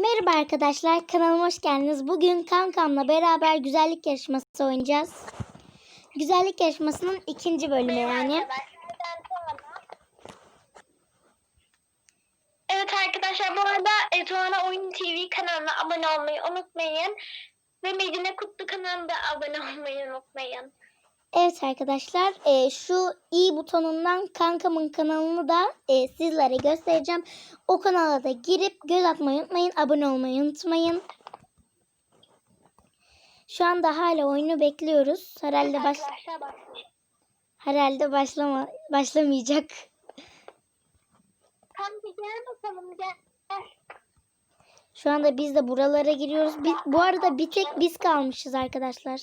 Merhaba arkadaşlar, kanalıma hoş geldiniz. Bugün kankamla beraber güzellik yarışması oynayacağız. Güzellik yarışmasının ikinci bölümü yani. Evet arkadaşlar bu arada e, Tuana Oyun TV kanalına abone olmayı unutmayın. Ve Medine Kutlu kanalına da abone olmayı unutmayın. Evet arkadaşlar, e, şu i butonundan kankamın kanalını da e, sizlere göstereceğim. O kanala da girip göz atmayı unutmayın, abone olmayı unutmayın. Şu anda hala oyunu bekliyoruz. Herhalde baş herhalde başlama başlamayacak. Kanka gel bakalım gel. Gel. Şu anda biz de buralara giriyoruz. Bi- bu arada bir tek biz kalmışız arkadaşlar.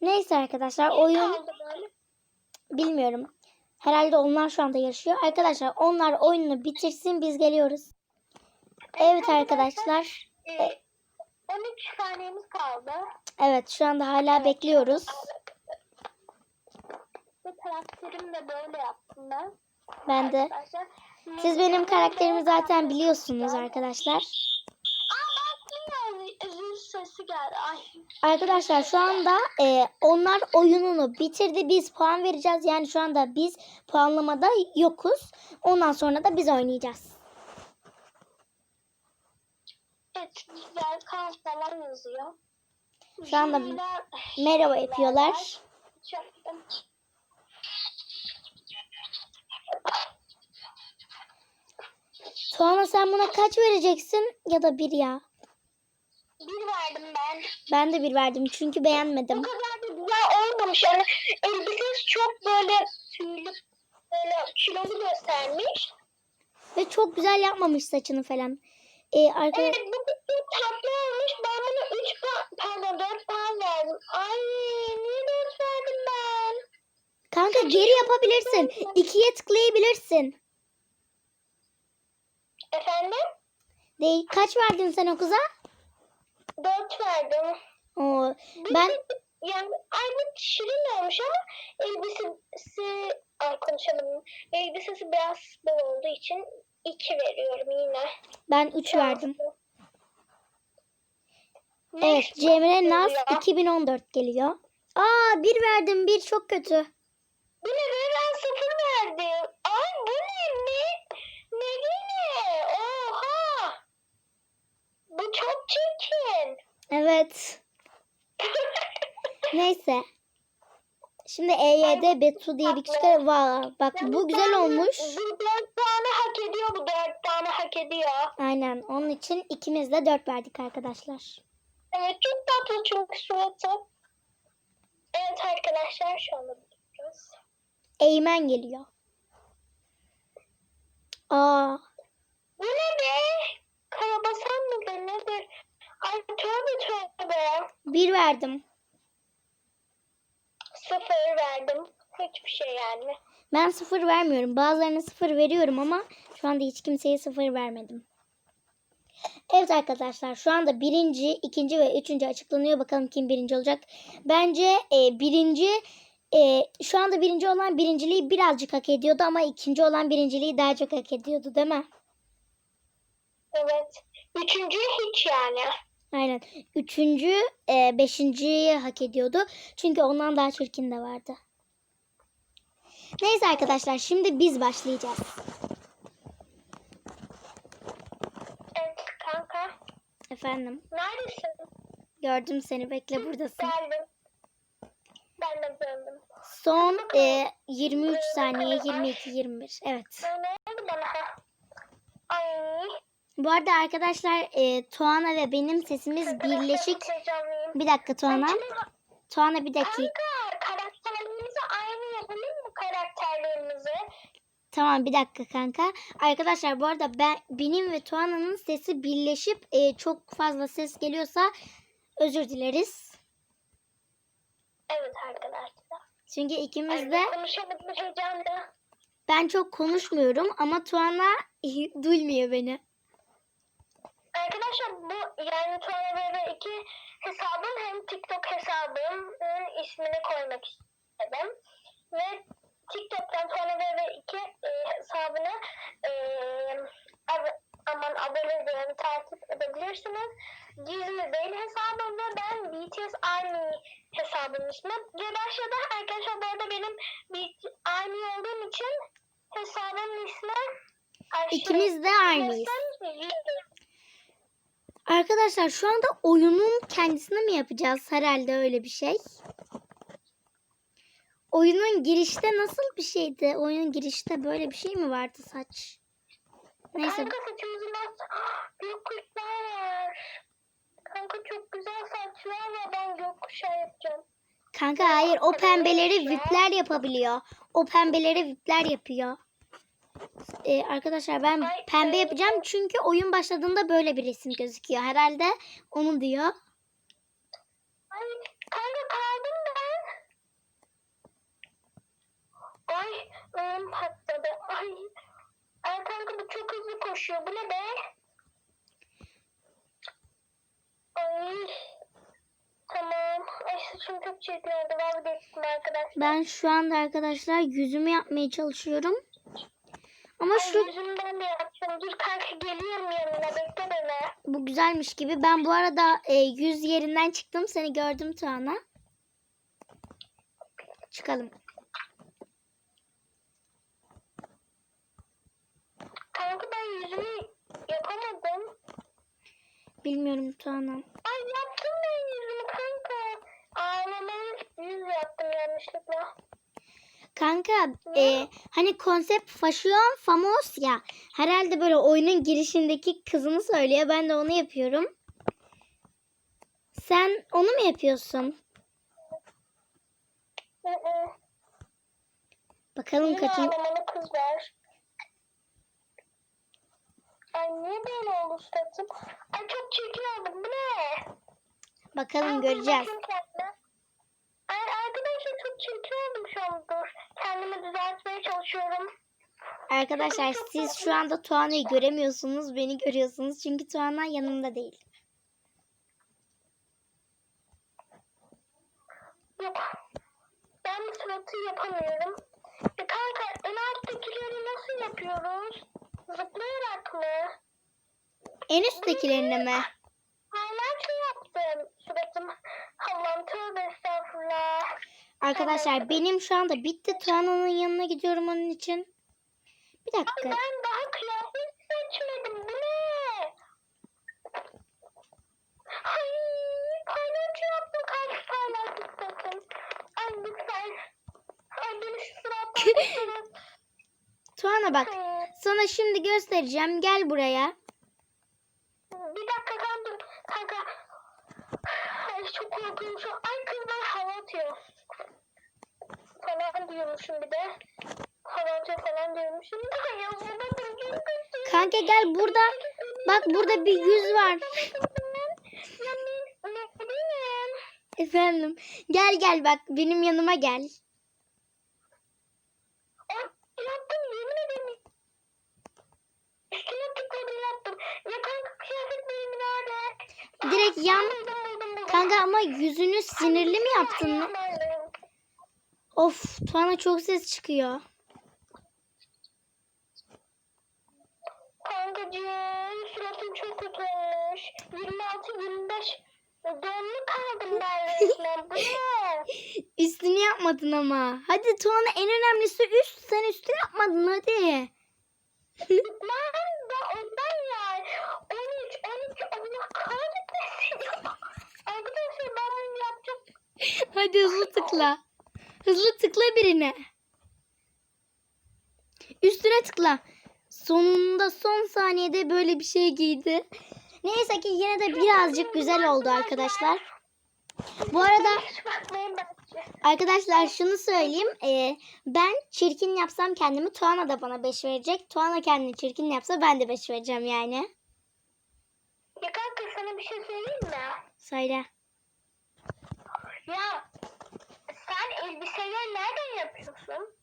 Neyse arkadaşlar oyun bilmiyorum. Herhalde onlar şu anda yarışıyor. Arkadaşlar onlar oyununu bitirsin biz geliyoruz. Evet arkadaşlar. E, 13 saniyemiz kaldı. Evet şu anda hala bekliyoruz. Ve karakterimi de böyle yaptım ben. Ben de. Siz benim karakterimi zaten biliyorsunuz arkadaşlar. Aa bak yine zil sesi geldi. Ay. Arkadaşlar şu anda e, onlar oyununu bitirdi. Biz puan vereceğiz. Yani şu anda biz puanlamada yokuz. Ondan sonra da biz oynayacağız. Evet falan yazıyor. Şu anda Merhaba yapıyorlar. Tuana sen buna kaç vereceksin? Ya da bir ya. Bir verdim ben. Ben de bir verdim çünkü Bu beğenmedim. kadar da güzel olmamış. Yani elbisesi çok böyle tüylü böyle kilolu göstermiş. Ve çok güzel yapmamış saçını falan. E, arka... Evet bu çok tatlı olmuş. Ben buna 3 puan, pardon 4 puan verdim. Ay niye 4 verdim ben? Kanka geri yapabilirsin. İkiye tıklayabilirsin. Efendim? Değil. Kaç verdin sen o kıza? 4 verdim. Oo, Bir ben de- yani aynı şirin olmuş ama elbisesi ay konuşamadım. Elbisesi biraz bol olduğu için 2 veriyorum yine. ben 3 verdim. Ne Evet Cemre Naz ya? 2014 geliyor. Aa bir verdim bir çok kötü. Bu ne be ben sıfır verdim. Ay bu ne ne? Ne ne? Oha. Bu çok çirkin. Evet. Neyse. Şimdi EYD Betu diye bir kişi var. Vay, Bak bu güzel olmuş. Bu dört tane hak ediyor bu dört tane hak ediyor. Aynen. Onun için ikimiz de 4 verdik arkadaşlar. Evet çok tatlı çünkü suratı. Evet arkadaşlar şu anda bakıyoruz. Eymen geliyor. Aa, Bu ne be? Karabasan mıdır nedir? Ay tövbe tövbe. bir verdim. Sıfır verdim. Hiçbir şey yani. Ben sıfır vermiyorum. Bazılarına sıfır veriyorum ama şu anda hiç kimseye sıfır vermedim. Evet arkadaşlar şu anda birinci, ikinci ve üçüncü açıklanıyor. Bakalım kim birinci olacak. Bence e, birinci e, şu anda birinci olan birinciliği birazcık hak ediyordu ama ikinci olan birinciliği daha çok hak ediyordu değil mi? Evet. Üçüncü hiç yani. Aynen. Üçüncü, e, beşinciyi hak ediyordu. Çünkü ondan daha çirkin de vardı. Neyse arkadaşlar şimdi biz başlayacağız. Evet kanka. Efendim Neredesin? gördüm seni bekle buradasın. Geldim. Ben de döndüm. Son e, 23 saniye 22 21 evet. Ne oldu bana? Ay. Bu arada arkadaşlar e, Tuana ve benim sesimiz birleşik. Bir dakika Tuana. Tuana bir dakika. Kanka karakterlerimizi aynı yapalım mı karakterlerimizi? Tamam bir dakika kanka. Arkadaşlar bu arada ben benim ve Tuana'nın sesi birleşip e, çok fazla ses geliyorsa özür dileriz. Evet arkadaşlar. Çünkü ikimiz de konuşamadım ben çok konuşmuyorum ama Tuana duymuyor beni. Arkadaşlar bu yani sonra böyle iki hesabım hem TikTok hesabımın ıı, ismini koymak istedim. Ve TikTok'tan sonra böyle iki e, hesabına e, ab aman abone diyorum takip edebilirsiniz. Gizli değil hesabım ve ben BTS Army hesabımın ismi. Geberşe'de arkadaşlar bu arada benim Army olduğum için hesabımın ismi Arşi. İkimiz de Army'yiz. Arkadaşlar şu anda oyunun kendisini mi yapacağız? Herhalde öyle bir şey. Oyunun girişte nasıl bir şeydi? Oyunun girişte böyle bir şey mi vardı saç? Neyse Kanka saçımızın nasıl gökkuşağı var. Kanka çok güzel saç var ben gökkuşağı yapacağım. kanka hayır o pembeleri vipler yapabiliyor. O pembeleri vipler yapıyor. Ee, arkadaşlar ben pembe yapacağım çünkü oyun başladığında böyle bir resim gözüküyor. Herhalde onu diyor. Ay kanka kaldım ben. Ay önüm patladı. Ay. Ay kanka bu çok hızlı koşuyor. Bu ne be? Ay. Tamam. Ay saçım çok çirkin oldu. Vazgeçtim arkadaşlar. Ben şu anda arkadaşlar yüzümü yapmaya çalışıyorum. Ama şu yüzümden de yapacağım. Dur kanka geliyorum yanına. Bekle beni. bu güzelmiş gibi. Ben bu arada e, yüz yerinden çıktım. Seni gördüm Tuana. Çıkalım. Kanka ben yüzümü yapamadım. Bilmiyorum Tuana. Ay yaptım ben yüzümü kanka. Ağlamanın yüz yaptım yanlışlıkla. Kanka e, hani konsept fashion famos ya. Herhalde böyle oyunun girişindeki kızını söylüyor. Ben de onu yapıyorum. Sen onu mu yapıyorsun? Bakalım kaçın. kız var. Ay niye böyle oldu suratım? Ay çok çirkin oldum. Bu ne? Bakalım göreceğiz. Ay arkadaşlar çok çirkin oldum şu an. Dur. Kendimi düzeltmeye çalışıyorum. Arkadaşlar siz şu anda Tuana'yı göremiyorsunuz. Beni görüyorsunuz. Çünkü Tuana yanımda değil. Yok. Ben bu suratı yapamıyorum. E kanka en alttakileri nasıl yapıyoruz? Zıplayarak mı? En üsttekilerine mi? Hala şey yaptım suratım. Allah'ım tövbe estağfurullah. Arkadaşlar benim şu anda bitti. Tuana'nın yanına gidiyorum onun için. Bir Ay dakika. ben daha kıyafet seçmedim. Bu ne? Ay palyaço yaptım. Kaç palyaço istedim. Ay lütfen. Ay beni şu kurtarın. Tuana bak. Ay, Sana şimdi göstereceğim. Gel buraya. Bir dakika kanka. Kanka. Ay çok an. Ay kız bana hava atıyor. Falan diyormuşum bir de. Atıyor falan diyormuşum. Ay ya burada Kanka gel burada. Bak burada bir yüz var. Efendim. Gel gel bak benim yanıma gel. Ay? Direkt yan. Kanka ama yüzünü sinirli mi yaptın? mı? Of Tuana çok ses çıkıyor. Kankacığım suratım çok kötü olmuş. 26-25 donlu kaldım ben resmen. Bu ne? Üstünü yapmadın ama. Hadi Tuana en önemlisi üst. Sen üstü yapmadın hadi. Ben de ondan ya. 13, 12 Allah kahretmesin. Arkadaşlar ben bunu yapacağım. Hadi hızlı tıkla. Hızlı tıkla birine. Üstüne tıkla. Sonunda son saniyede böyle bir şey giydi. Neyse ki yine de birazcık güzel oldu arkadaşlar. Bu arada arkadaşlar şunu söyleyeyim. Ee, ben çirkin yapsam kendimi Tuana da bana 5 verecek. Tuana kendini çirkin yapsa ben de 5 vereceğim yani. Ya kanka sana bir şey söyleyeyim mi? Söyle. Ya sen elbiseleri nereden yapıyorsun?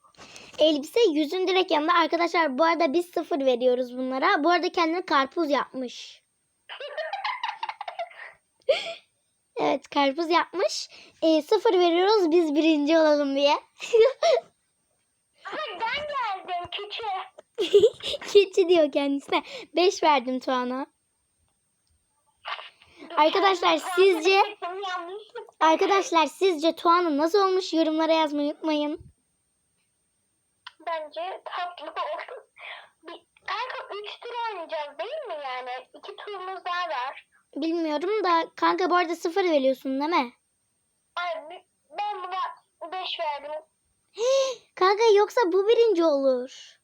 Elbise yüzün direkt yanında. Arkadaşlar bu arada biz sıfır veriyoruz bunlara. Bu arada kendini karpuz yapmış. Evet karpuz yapmış. Ee, sıfır veriyoruz biz birinci olalım diye. Ama ben geldim keçi. Keçi diyor kendisine. Beş verdim Tuana. Arkadaşlar sizce arkadaşlar sizce Tuana nasıl olmuş yorumlara yazmayı unutmayın. Bence tatlı. Bir, kanka 3 tur oynayacağız değil mi yani? 2 turumuz daha var. Bilmiyorum da kanka bu arada sıfır veriyorsun değil mi? Ben buna 5 verdim. Kanka yoksa bu birinci olur.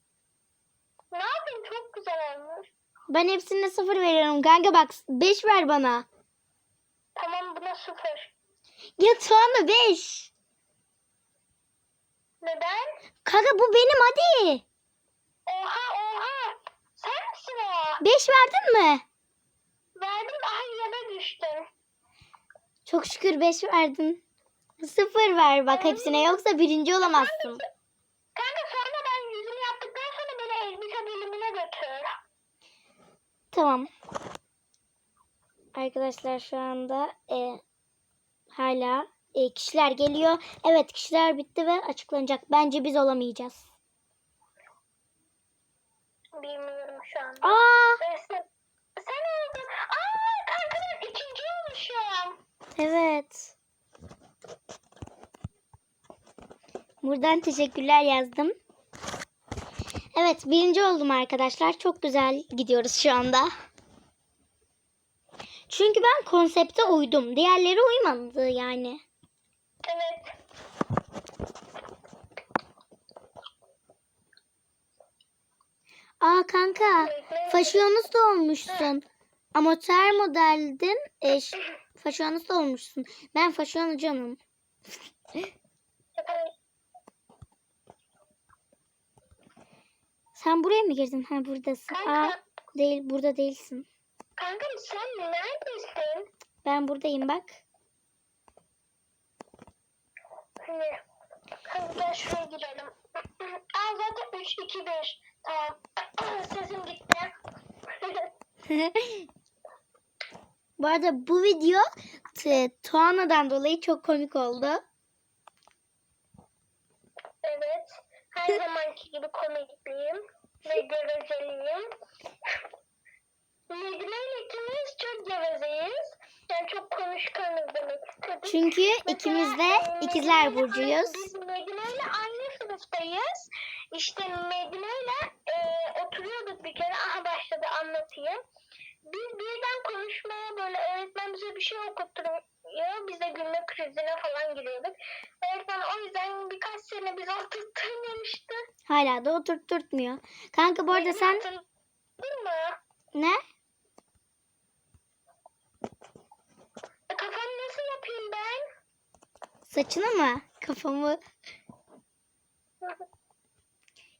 Ne yapayım çok güzel olmuş. Ben hepsine sıfır veriyorum. Kanka bak 5 ver bana. Buna 0. Ya Tuana 5. Neden? Kanka bu benim hadi. Oha oha. Sen misin o? 5 verdin mi? Verdim aha yere düştün. Çok şükür 5 verdin. Sıfır ver bak hepsine yoksa birinci olamazsın. Kanka sonra ben yüzümü yaptıktan sonra beni elbise bölümüne götür. Tamam. Arkadaşlar şu anda e, hala e, kişiler geliyor. Evet kişiler bitti ve açıklanacak. Bence biz olamayacağız. Bilmiyorum şu anda. Aa Sen, sen oldun. Aa ben ikinci olmuşum. evet. Buradan teşekkürler yazdım. Evet birinci oldum arkadaşlar. Çok güzel gidiyoruz şu anda. Çünkü ben konsepte uydum. Diğerleri uymadı yani. Evet. Aa kanka, faşiyonist olmuşsun. Amatör modeldin, e, faşiyonist olmuşsun. Ben faşiyoncuğum. Sen buraya mı girdin? Ha buradasın. Aa, değil, burada değilsin. Kanka sen neredesin? Ben buradayım bak. Hani, kanka şuraya girelim. Aa zaten 3, 2, 1. Tamam. Sesim gitti. bu arada bu video Tuana'dan dolayı çok komik oldu. evet. Her zamanki gibi komikliyim. Ve gevezeliyim. Medine ile ikimiz çok gevezeyiz. Yani çok konuşkanız demek istedim. Çünkü ikimiz de Mesela, e, ikizler burcuyuz. Biz Medine ile aynı sınıftayız. İşte Medine ile e, oturuyorduk bir kere. Aha başladı anlatayım. Biz birden konuşmaya böyle öğretmen bize bir şey okutturuyor. Biz de gülme krizine falan giriyorduk. Öğretmen o yüzden birkaç sene bizi oturtturmamıştı. Hala da oturtturtmuyor. Kanka bu arada sen Hatırladın mı? ne? E, kafamı nasıl yapayım ben? Saçını mı? Kafamı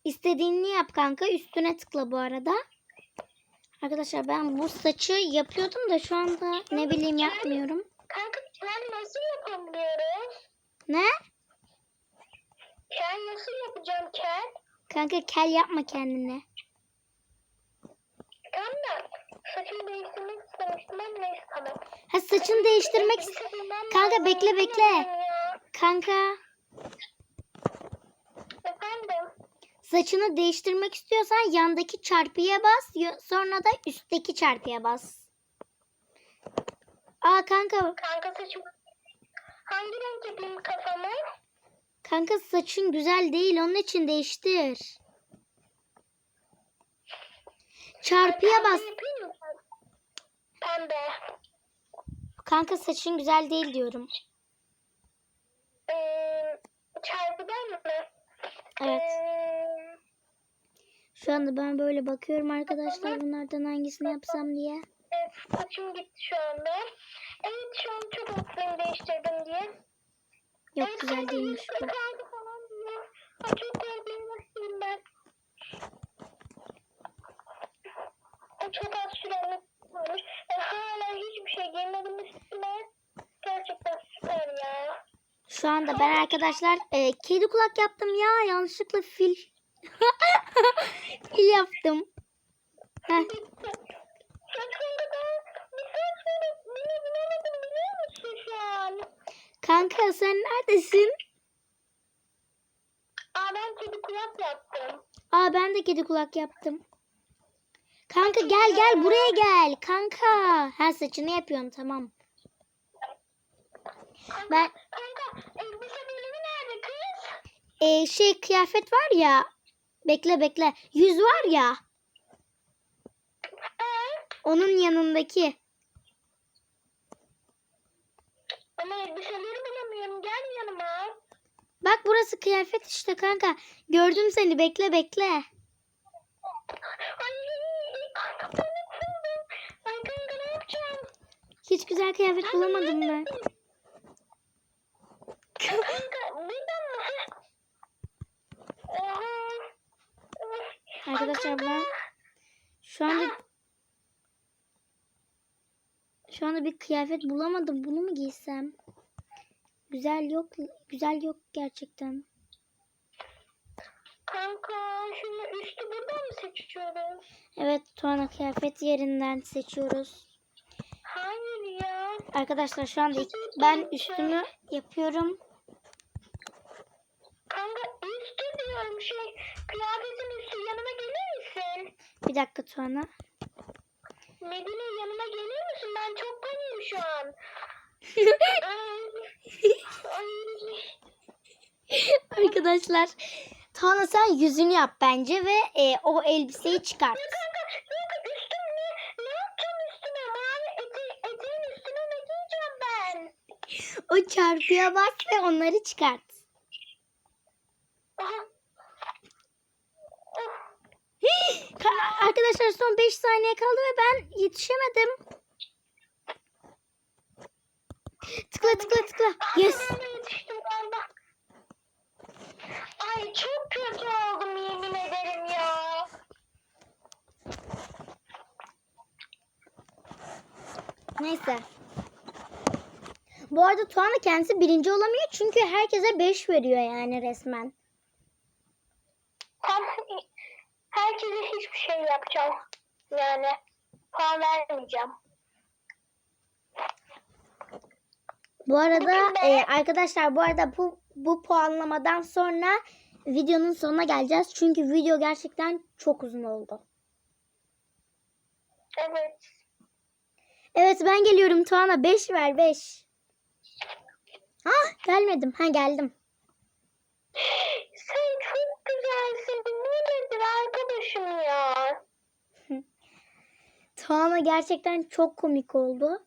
İstediğini yap kanka. Üstüne tıkla bu arada. Arkadaşlar ben bu saçı yapıyordum da şu anda ne bileyim yapmıyorum. Kanka kel nasıl yapabiliyoruz? Ne? Kel nasıl yapacağım kel? Kanka kel yapma kendine. Tamam da saçımı değiştirmek istemiştim ben neyse tamam. Ha saçını değiştirmek Kanka, bekle, bekle. Kanka Efendim? saçını değiştirmek istiyorsan yandaki çarpıya bas. Sonra da üstteki çarpıya bas. Aa kanka Kanka saçımı hangi renk yapayım kafamı? kanka saçın güzel değil onun için değiştir. Çarpıya bas. Pembe. Kanka saçın güzel değil diyorum. Ee, çarpıdan mı? Evet. Ee, Şu anda ben böyle bakıyorum arkadaşlar bunlardan hangisini yapsam diye. evet saçım gitti şu anda. Evet şu an çok mutluyum değiştirdim diye. Yok Evet, güzel değilmiş bu. kaldı falan. Ay, çok nasılayım ben. Çok az süreli olmuş. E, hala hiçbir şey giymedim üstüme. Gerçekten süper ya. Şu anda ben arkadaşlar e, kedi kulak yaptım ya yanlışlıkla fil. fil yaptım. Heh, kanka sen neredesin? Aa ben kedi kulak yaptım. Aa ben de kedi kulak yaptım. Kanka gel gel buraya gel. Kanka. Ha saçını yapıyorum tamam. Ben Kanka elbise bölümü nerede kız? E, şey kıyafet var ya. Bekle bekle. Yüz var ya. Onun yanındaki. ama elbiseleri bulamıyorum. Gel yanıma. Bak burası kıyafet işte kanka. Gördüm seni bekle bekle. Ay kanka ben buldum. Ay kanka ne yapacağım? Hiç güzel kıyafet bulamadım ben. Kanka buradan mı? Oha. Arkadaşlar ben şu anda bir kıyafet bulamadım. Bunu mu giysem? Güzel yok. Güzel yok gerçekten. Kanka şimdi üstü buradan mı seçiyoruz? Evet Tuana kıyafet yerinden seçiyoruz. Hayır ya. Arkadaşlar şu anda ben üstümü yapıyorum. Kanka üstü diyorum şey. Kıyafetin üstü yanıma gelir misin? Bir dakika Tuana. Medine yanıma gelir misin? Ben çok panik şu an. Arkadaşlar Tuana sen yüzünü yap bence ve e, o elbiseyi çıkart. O çarpıya bas ve onları çıkart. Aha. Of. Ka- Arkadaşlar son 5 saniye kaldı ve ben yetişemedim. Tıkla tıkla tıkla. Yes. Ay çok kötü oldum yemin ederim ya. Neyse. Bu arada Tuana kendisi birinci olamıyor çünkü herkese 5 veriyor yani resmen. Herkese şey yapacağım. Yani puan vermeyeceğim. Bu arada e, arkadaşlar bu arada bu bu puanlamadan sonra videonun sonuna geleceğiz. Çünkü video gerçekten çok uzun oldu. Evet. Evet ben geliyorum Tuana 5 ver 5. Ah gelmedim. Ha geldim. Sen çok güzelsin. Bu nedir arkadaşım ya? Tuana gerçekten çok komik oldu.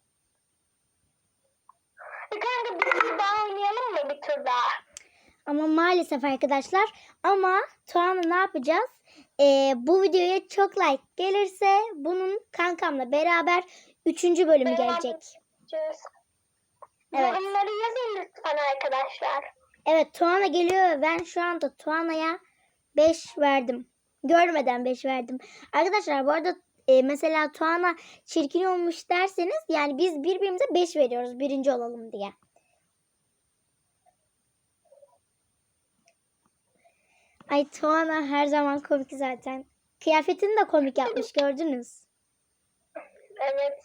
E Kanka bir tur daha oynayalım mı bir tur daha? Ama maalesef arkadaşlar ama Tuana ne yapacağız? Ee, bu videoya çok like gelirse bunun kankamla beraber 3. bölümü Beraber gelecek. yapacağız. Evet. Yorumları yazın lütfen arkadaşlar. Evet Tuana geliyor ben şu anda Tuana'ya 5 verdim. Görmeden 5 verdim. Arkadaşlar bu arada e, mesela Tuana çirkin olmuş derseniz yani biz birbirimize 5 veriyoruz birinci olalım diye. Ay Tuana her zaman komik zaten. Kıyafetini de komik yapmış gördünüz. Evet.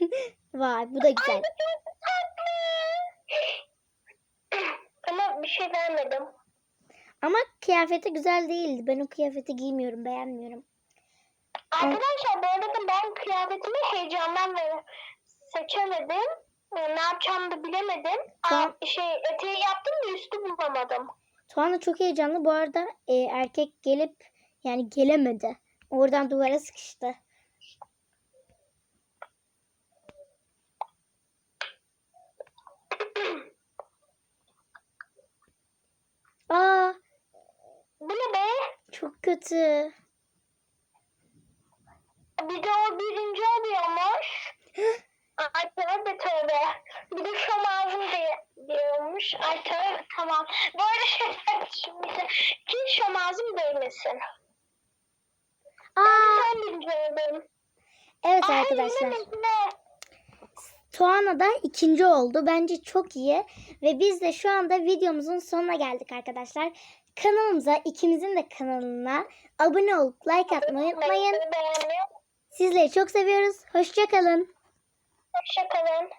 Vay bu da güzel. Ay bu çok tatlı. Ama bir şey vermedim. Ama kıyafeti güzel değildi. Ben o kıyafeti giymiyorum beğenmiyorum. Arkadaşlar bu arada ben kıyafetimi heyecandan ve seçemedim. Ee, Ne yapacağımı da bilemedim. Tamam. Aa, şey eteği yaptım da üstü bulamadım. Tuana çok heyecanlı. Bu arada e, erkek gelip yani gelemedi. Oradan duvara sıkıştı. Aa Bu ne be? çok kötü. Bir de o birinci oluyormuş. Ay tövbe tövbe. Bir de şom ağzım diyormuş. Ay tövbe tamam. Bu arada şey şimdi hiç şom ağzım değmesin. Aa Ben birinci oldum. evet Ay, arkadaşlar. Tuana da ikinci oldu. Bence çok iyi. Ve biz de şu anda videomuzun sonuna geldik arkadaşlar. Kanalımıza ikimizin de kanalına abone olup like atmayı unutmayın. Beğenmeyi Sizleri çok seviyoruz. Hoşçakalın. Hoşçakalın.